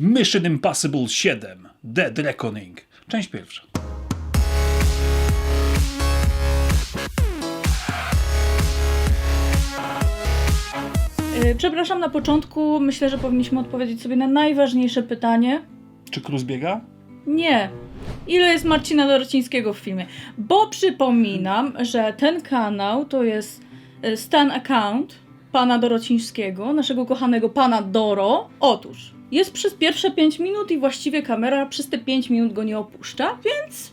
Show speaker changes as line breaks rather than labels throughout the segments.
Mission Impossible 7 Dead Reckoning. Część pierwsza.
Yy, Przepraszam, na początku myślę, że powinniśmy odpowiedzieć sobie na najważniejsze pytanie.
Czy Cruz biega?
Nie. Ile jest Marcina Dorocińskiego w filmie? Bo przypominam, że ten kanał to jest y, stan account pana Dorocińskiego, naszego kochanego pana Doro. Otóż jest przez pierwsze 5 minut i właściwie kamera przez te 5 minut go nie opuszcza, więc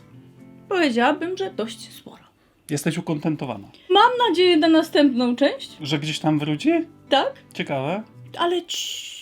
powiedziałabym, że dość sporo.
Jesteś ukontentowana.
Mam nadzieję na następną część,
Że gdzieś tam wróci?
tak?
Ciekawe.
Ale ciii.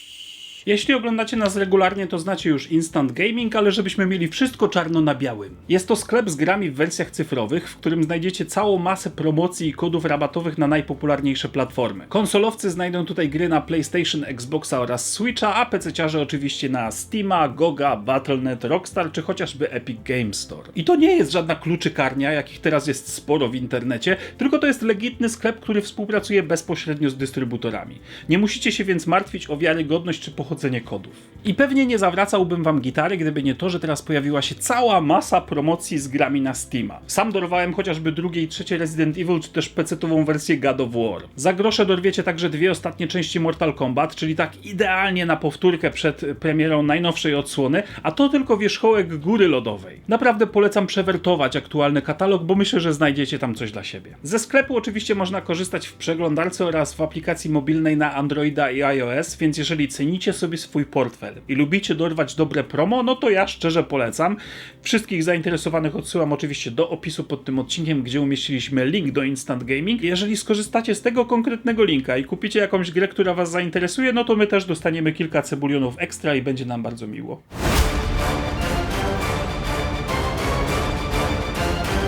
Jeśli oglądacie nas regularnie, to znacie już Instant Gaming, ale żebyśmy mieli wszystko czarno na białym. Jest to sklep z grami w wersjach cyfrowych, w którym znajdziecie całą masę promocji i kodów rabatowych na najpopularniejsze platformy. Konsolowcy znajdą tutaj gry na PlayStation, Xboxa oraz Switcha, a PC-ciarze oczywiście na Steama, Goga, Battle.net, Rockstar czy chociażby Epic Games Store. I to nie jest żadna kluczykarnia, jakich teraz jest sporo w internecie, tylko to jest legitny sklep, który współpracuje bezpośrednio z dystrybutorami. Nie musicie się więc martwić o wiarygodność czy pochodzenie kodów. I pewnie nie zawracałbym wam gitary, gdyby nie to, że teraz pojawiła się cała masa promocji z grami na Steama. Sam dorwałem chociażby drugie i trzecie Resident Evil, czy też PC-ową wersję God of War. Za grosze dorwiecie także dwie ostatnie części Mortal Kombat, czyli tak idealnie na powtórkę przed premierą najnowszej odsłony, a to tylko wierzchołek góry lodowej. Naprawdę polecam przewertować aktualny katalog, bo myślę, że znajdziecie tam coś dla siebie. Ze sklepu oczywiście można korzystać w przeglądarce oraz w aplikacji mobilnej na Androida i iOS, więc jeżeli cenicie sobie swój portfel i lubicie dorwać dobre promo, no to ja szczerze polecam. Wszystkich zainteresowanych odsyłam oczywiście do opisu pod tym odcinkiem, gdzie umieściliśmy link do Instant Gaming. Jeżeli skorzystacie z tego konkretnego linka i kupicie jakąś grę, która Was zainteresuje, no to my też dostaniemy kilka cebulionów ekstra i będzie nam bardzo miło.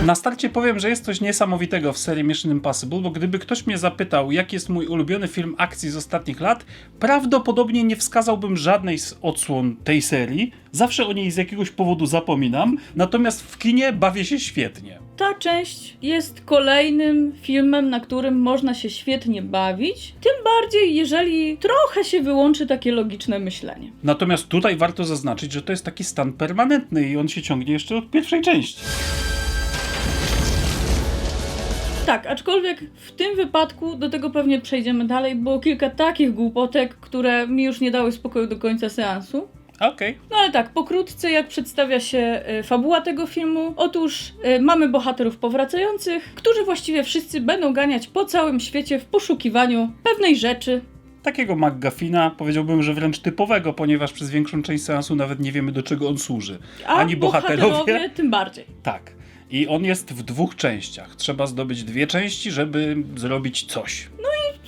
Na starcie powiem, że jest coś niesamowitego w serii Mission Impossible, bo gdyby ktoś mnie zapytał, jaki jest mój ulubiony film akcji z ostatnich lat, prawdopodobnie nie wskazałbym żadnej z odsłon tej serii. Zawsze o niej z jakiegoś powodu zapominam, natomiast w kinie bawię się świetnie.
Ta część jest kolejnym filmem, na którym można się świetnie bawić. Tym bardziej, jeżeli trochę się wyłączy takie logiczne myślenie.
Natomiast tutaj warto zaznaczyć, że to jest taki stan permanentny i on się ciągnie jeszcze od pierwszej części.
Tak, aczkolwiek w tym wypadku do tego pewnie przejdziemy dalej, było kilka takich głupotek, które mi już nie dały spokoju do końca seansu.
Okej.
No ale tak, pokrótce jak przedstawia się y, fabuła tego filmu. Otóż y, mamy bohaterów powracających, którzy właściwie wszyscy będą ganiać po całym świecie w poszukiwaniu pewnej rzeczy.
Takiego McGuffina powiedziałbym, że wręcz typowego, ponieważ przez większą część seansu nawet nie wiemy do czego on służy.
A
Ani bohaterowie.
tym bardziej.
Tak. I on jest w dwóch częściach. Trzeba zdobyć dwie części, żeby zrobić coś.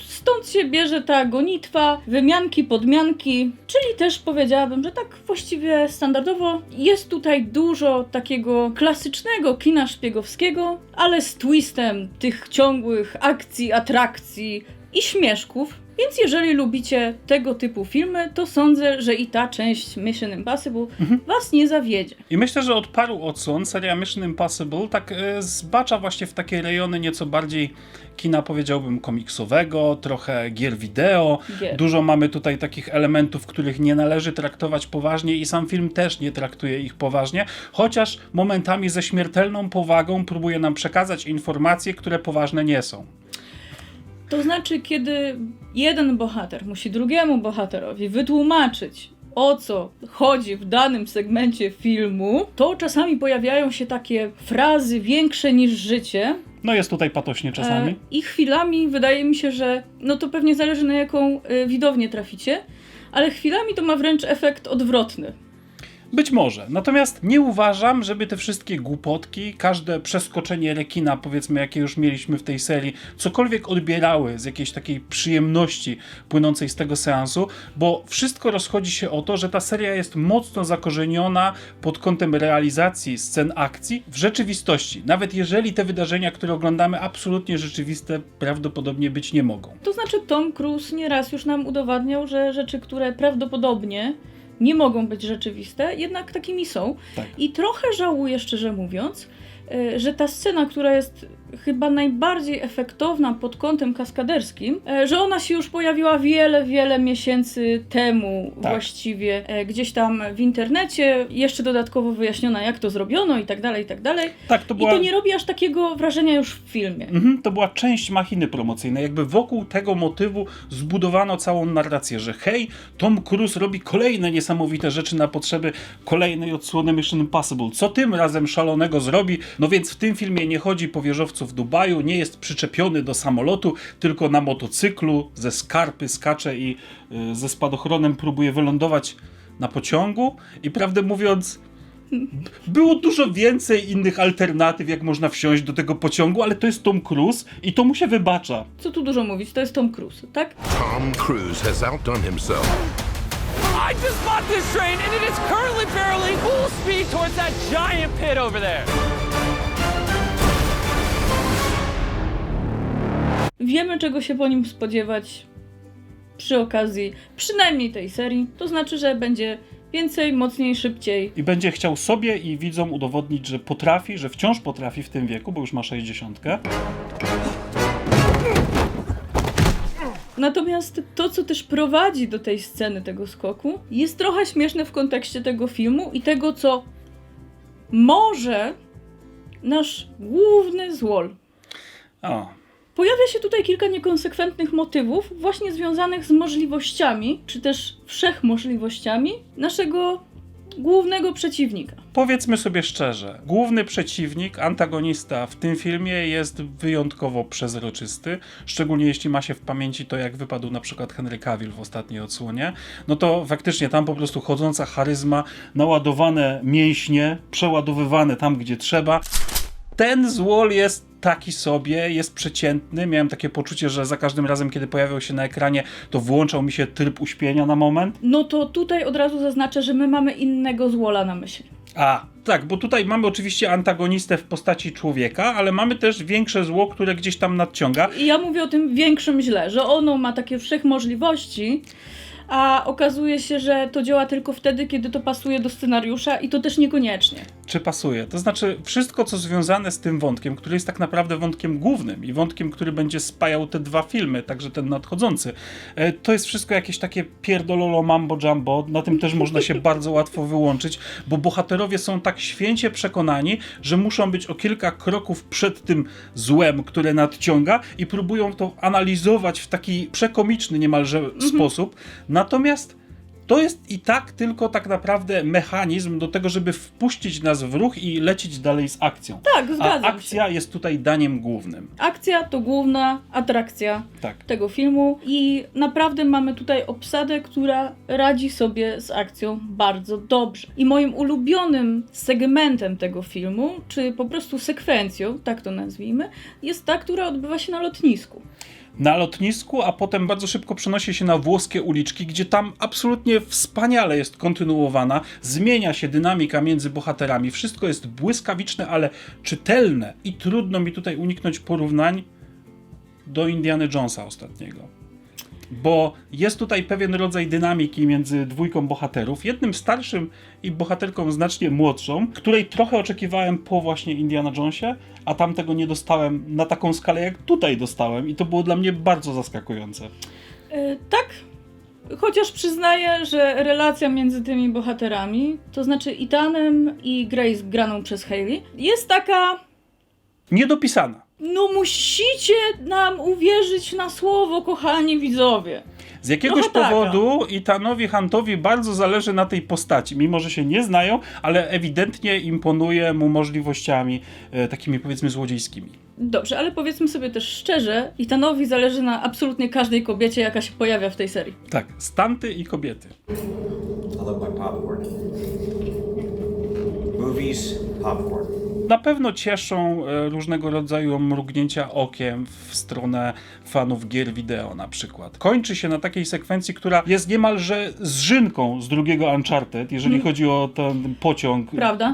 Stąd się bierze ta gonitwa, wymianki, podmianki, czyli też powiedziałabym, że tak właściwie standardowo jest tutaj dużo takiego klasycznego kina szpiegowskiego, ale z twistem tych ciągłych akcji, atrakcji i śmieszków. Więc jeżeli lubicie tego typu filmy, to sądzę, że i ta część Mission Impossible was nie zawiedzie.
I myślę, że od paru odsłon seria Mission Impossible tak e, zbacza właśnie w takie rejony nieco bardziej kina, powiedziałbym, komiksowego, trochę gier wideo.
Gier.
Dużo mamy tutaj takich elementów, których nie należy traktować poważnie i sam film też nie traktuje ich poważnie, chociaż momentami ze śmiertelną powagą próbuje nam przekazać informacje, które poważne nie są.
To znaczy, kiedy jeden bohater musi drugiemu bohaterowi wytłumaczyć, o co chodzi w danym segmencie filmu, to czasami pojawiają się takie frazy większe niż życie.
No jest tutaj patośnie czasami.
E, I chwilami wydaje mi się, że no to pewnie zależy na jaką e, widownię traficie, ale chwilami to ma wręcz efekt odwrotny.
Być może. Natomiast nie uważam, żeby te wszystkie głupotki, każde przeskoczenie rekina, powiedzmy, jakie już mieliśmy w tej serii, cokolwiek odbierały z jakiejś takiej przyjemności płynącej z tego seansu, bo wszystko rozchodzi się o to, że ta seria jest mocno zakorzeniona pod kątem realizacji scen akcji w rzeczywistości. Nawet jeżeli te wydarzenia, które oglądamy, absolutnie rzeczywiste prawdopodobnie być nie mogą.
To znaczy, Tom Cruise nieraz już nam udowadniał, że rzeczy, które prawdopodobnie nie mogą być rzeczywiste, jednak takimi są.
Tak.
I trochę żałuję, szczerze mówiąc, y, że ta scena, która jest chyba najbardziej efektowna pod kątem kaskaderskim, e, że ona się już pojawiła wiele, wiele miesięcy temu
Tak.
właściwie e, gdzieś tam w internecie, jeszcze dodatkowo wyjaśniona jak to zrobiono i tak dalej, i tak dalej.
Tak, to
I
była...
to nie robi aż takiego wrażenia już w filmie.
Mhm, to była część machiny promocyjnej. Jakby wokół tego motywu zbudowano całą narrację, że hej, Tom Cruise robi kolejne niesamowite rzeczy na potrzeby kolejnej odsłony Mission Impossible. Co tym razem szalonego zrobi? No więc w tym filmie nie chodzi po wieżowcu w Dubaju, nie jest przyczepiony do samolotu, tylko na motocyklu, ze skarpy skacze i y, ze spadochronem próbuje wylądować na pociągu. I prawdę mówiąc, było dużo więcej innych alternatyw, jak można wsiąść do tego pociągu, ale to jest Tom Cruise i to mu się wybacza.
Co tu dużo mówić, to jest Tom Cruise, tak?
Tom Cruise has outdone himself.
I just bought this train and it is currently barreling full speed towards that giant pit over there.
Wiemy, czego się po nim spodziewać przy okazji przynajmniej tej serii. To znaczy, że będzie więcej, mocniej, szybciej.
I będzie chciał sobie i widzom udowodnić, że potrafi, że wciąż potrafi w tym wieku, bo już ma 60.
Natomiast to, co też prowadzi do tej sceny tego skoku, jest trochę śmieszne w kontekście tego filmu i tego, co może nasz główny złol.
O,
Pojawia się tutaj kilka niekonsekwentnych motywów, właśnie związanych z możliwościami, czy też wszechmożliwościami naszego głównego przeciwnika.
Powiedzmy sobie szczerze, główny przeciwnik, antagonista w tym filmie jest wyjątkowo przezroczysty, szczególnie jeśli ma się w pamięci to, jak wypadł na przykład Henry Cavill w ostatniej odsłonie, no to faktycznie tam po prostu chodząca charyzma, naładowane mięśnie, przeładowywane tam, gdzie trzeba. Ten złol jest taki sobie, jest przeciętny. Miałem takie poczucie, że za każdym razem, kiedy pojawiał się na ekranie, to włączał mi się tryb uśpienia na moment.
No to tutaj od razu zaznaczę, że my mamy innego złola na myśli.
A, tak, bo tutaj mamy oczywiście antagonistę w postaci człowieka, ale mamy też większe zło, które gdzieś tam nadciąga.
I ja mówię o tym większym źle, że ono ma takie wszechmożliwości, a okazuje się, że to działa tylko wtedy, kiedy to pasuje do scenariusza i to też niekoniecznie.
Czy pasuje? To znaczy, wszystko, co związane z tym wątkiem, który jest tak naprawdę wątkiem głównym i wątkiem, który będzie spajał te dwa filmy, także ten nadchodzący, e, to jest wszystko jakieś takie pierdololo mambo jumbo. Na tym też można się bardzo łatwo wyłączyć, bo bohaterowie są tak święcie przekonani, że muszą być o kilka kroków przed tym złem, które nadciąga i próbują to analizować w taki przekomiczny niemalże sposób. Natomiast to jest i tak tylko tak naprawdę mechanizm do tego, żeby wpuścić nas w ruch i lecieć dalej z akcją.
Tak,
A
zgadzam
akcja
się.
jest tutaj daniem głównym.
Akcja to główna atrakcja
Tak.
tego filmu i naprawdę mamy tutaj obsadę, która radzi sobie z akcją bardzo dobrze. I moim ulubionym segmentem tego filmu, czy po prostu sekwencją, tak to nazwijmy, jest ta, która odbywa się na lotnisku.
Na lotnisku, a potem bardzo szybko przenosi się na włoskie uliczki, gdzie tam absolutnie wspaniale jest kontynuowana. Zmienia się dynamika między bohaterami. Wszystko jest błyskawiczne, ale czytelne. I trudno mi tutaj uniknąć porównań do Indiana Jonesa ostatniego. Bo jest tutaj pewien rodzaj dynamiki między dwójką bohaterów, jednym starszym i bohaterką znacznie młodszą, której trochę oczekiwałem po właśnie Indiana Jonesie, a tam tego nie dostałem na taką skalę, jak tutaj dostałem, i to było dla mnie bardzo zaskakujące.
E, tak, chociaż przyznaję, że relacja między tymi bohaterami, to znaczy Ethanem i Grace graną przez Hayley, jest taka
Niedopisana.
No musicie nam uwierzyć na słowo, kochani widzowie.
Z jakiegoś
Trochę taka.
powodu Ethanowi Huntowi bardzo zależy na tej postaci, mimo że się nie znają, ale ewidentnie imponuje mu możliwościami e, takimi powiedzmy złodziejskimi.
Dobrze, ale powiedzmy sobie też szczerze, Ethanowi zależy na absolutnie każdej kobiecie, jaka się pojawia w tej serii.
Tak, stanty i kobiety.
I love my popcorn. Movies, popcorn.
Na pewno cieszą e, różnego rodzaju mrugnięcia okiem w stronę fanów gier wideo na przykład. Kończy się na takiej sekwencji, która jest niemalże zżynką z drugiego Uncharted, jeżeli chodzi o ten pociąg.
Prawda.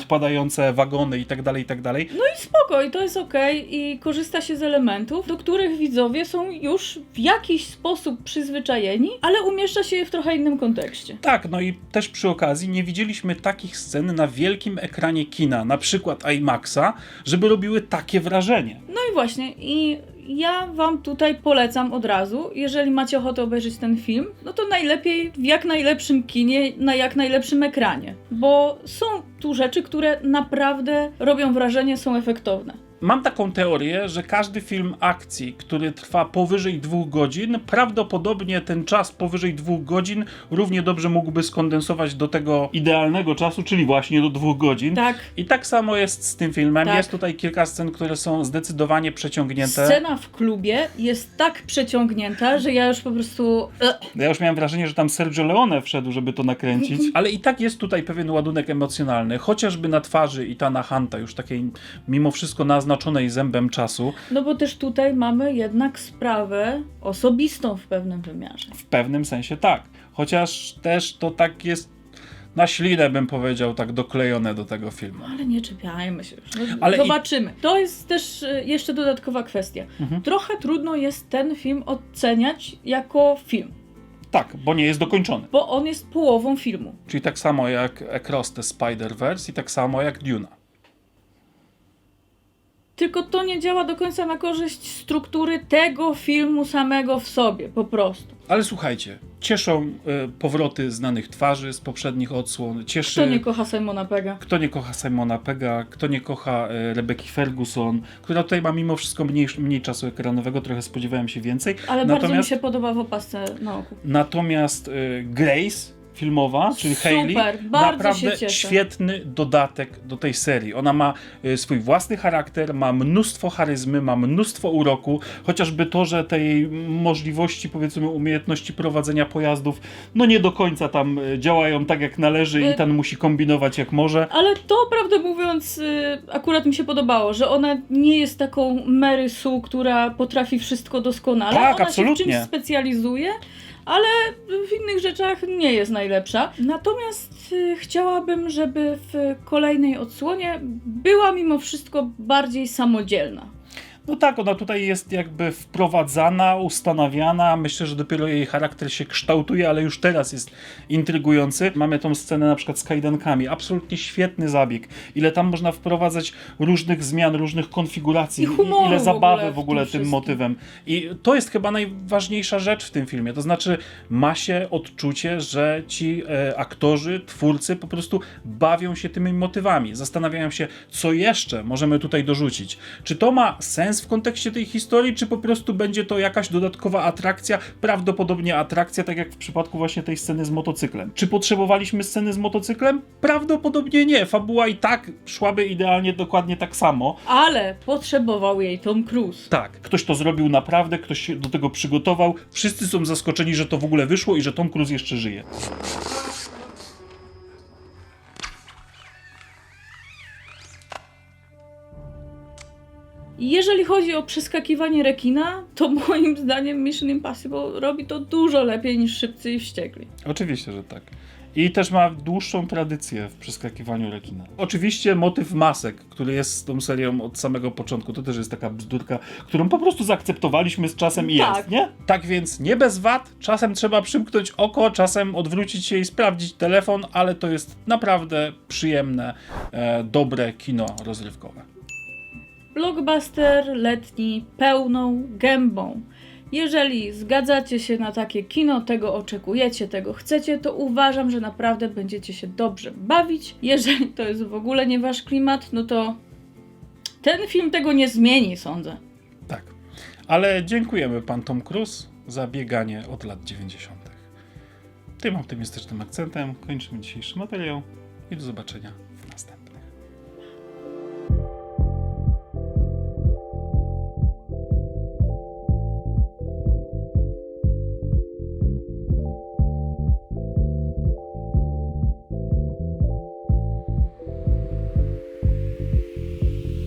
wagony i tak dalej, i tak dalej.
No i spoko, i to jest okej, i korzysta się z elementów, do których widzowie są już w jakiś sposób przyzwyczajeni, ale umieszcza się je w trochę innym kontekście.
Tak, no i też przy okazji nie widzieliśmy takich scen na wielkim ekranie kina, na przykład IMAXa, maksa, żeby robiły takie wrażenie.
No i właśnie, i ja wam tutaj polecam od razu, jeżeli macie ochotę obejrzeć ten film, no to najlepiej w jak najlepszym kinie, na jak najlepszym ekranie, bo są tu rzeczy, które naprawdę robią wrażenie, są efektowne.
Mam taką teorię, że każdy film akcji, który trwa powyżej dwóch godzin, prawdopodobnie ten czas powyżej dwóch godzin równie dobrze mógłby skondensować do tego idealnego czasu, czyli właśnie do dwóch godzin.
Tak.
I tak samo jest z tym filmem.
Tak.
Jest tutaj kilka scen, które są zdecydowanie przeciągnięte.
Scena w klubie jest tak przeciągnięta, że ja już po prostu. e,
Ja już miałem wrażenie, że tam Sergio Leone wszedł, żeby to nakręcić. Ale i tak jest tutaj pewien ładunek emocjonalny. Chociażby na twarzy Itana Hunta, już takiej mimo wszystko naznaczonej zębem czasu.
No bo też tutaj mamy jednak sprawę osobistą w pewnym wymiarze.
W pewnym sensie tak. Chociaż też to tak jest na ślinę, bym powiedział, tak doklejone do tego filmu.
Ale nie czepiajmy się. No,
Ale i- Mhm.
zobaczymy. To jest też e, jeszcze dodatkowa kwestia. Trochę trudno jest ten film oceniać jako film,
Tak, bo nie jest dokończony.
bo on jest połową filmu.
Czyli tak samo jak Across the Spider-Verse i tak samo jak Duna.
Tylko to nie działa do końca na korzyść struktury tego filmu samego w sobie, po prostu.
Ale słuchajcie, cieszą y, powroty znanych twarzy z poprzednich odsłon. Cieszy...
Kto nie kocha Simona Pega?
Kto nie kocha Simona Pega, kto nie kocha e, Rebeki Ferguson, która tutaj ma mimo wszystko mniej, mniej czasu ekranowego, trochę spodziewałem się więcej.
Ale bardzo mi
natomiast,
się podoba w opasce na oku.
natomiast e, Grace filmowa, czyli
Super,
Hayley,
bardzo
naprawdę
się cieszę.
świetny dodatek do tej serii. Ona ma e, swój własny charakter, ma mnóstwo charyzmy, ma mnóstwo uroku, chociażby to, że tej możliwości, powiedzmy, umiejętności prowadzenia pojazdów, no nie do końca tam e, działają tak jak należy
Y-
i ten musi kombinować jak może.
Ale to, prawdę mówiąc, y, akurat mi się podobało, że ona nie jest taką Mary Sue, która potrafi wszystko doskonale.
Tak,
ona
absolutnie.
się w czymś specjalizuje, ale w innych rzeczach nie jest najlepsza. Natomiast y, chciałabym, żeby w kolejnej odsłonie była mimo wszystko bardziej samodzielna.
No tak, ona tutaj jest jakby wprowadzana, ustanawiana. Myślę, że dopiero jej charakter się kształtuje, ale już teraz jest intrygujący. Mamy tą scenę na przykład z kajdankami. Absolutnie świetny zabieg. Ile tam można wprowadzać różnych zmian, różnych konfiguracji.
I humoru
ile
w
zabawy
ogóle
w
w
ogóle
tym
tym motywem. I to jest chyba najważniejsza rzecz w tym filmie. To znaczy ma się odczucie, że ci e, aktorzy, twórcy po prostu bawią się tymi motywami. Zastanawiają się, co jeszcze możemy tutaj dorzucić. Czy to ma sens w kontekście tej historii, czy po prostu będzie to jakaś dodatkowa atrakcja? Prawdopodobnie atrakcja, tak jak w przypadku właśnie tej sceny z motocyklem. Czy potrzebowaliśmy sceny z motocyklem? Prawdopodobnie nie. Fabuła i tak szłaby idealnie dokładnie tak samo.
Ale potrzebował jej Tom Cruise.
Tak, ktoś to zrobił naprawdę, ktoś się do tego przygotował. Wszyscy są zaskoczeni, że to w ogóle wyszło i że Tom Cruise jeszcze żyje.
Jeżeli chodzi o przeskakiwanie rekina, to moim zdaniem Mission Impossible robi to dużo lepiej niż Szybcy i Wściekli.
Oczywiście, że tak. I też ma dłuższą tradycję w przeskakiwaniu rekina. Oczywiście motyw masek, który jest z tą serią od samego początku, to też jest taka bzdurka, którą po prostu zaakceptowaliśmy z czasem i
Tak.
jest, nie? Tak więc nie bez wad, czasem trzeba przymknąć oko, czasem odwrócić się i sprawdzić telefon, ale to jest naprawdę przyjemne, e, dobre kino rozrywkowe.
Blockbuster letni pełną gębą. Jeżeli zgadzacie się na takie kino, tego oczekujecie, tego chcecie, to uważam, że naprawdę będziecie się dobrze bawić. Jeżeli to jest w ogóle nie wasz klimat, no to ten film tego nie zmieni, sądzę.
Tak. Ale dziękujemy pan Tom Cruise za bieganie od lat 90. Tym optymistycznym akcentem kończymy dzisiejszy materiał i do zobaczenia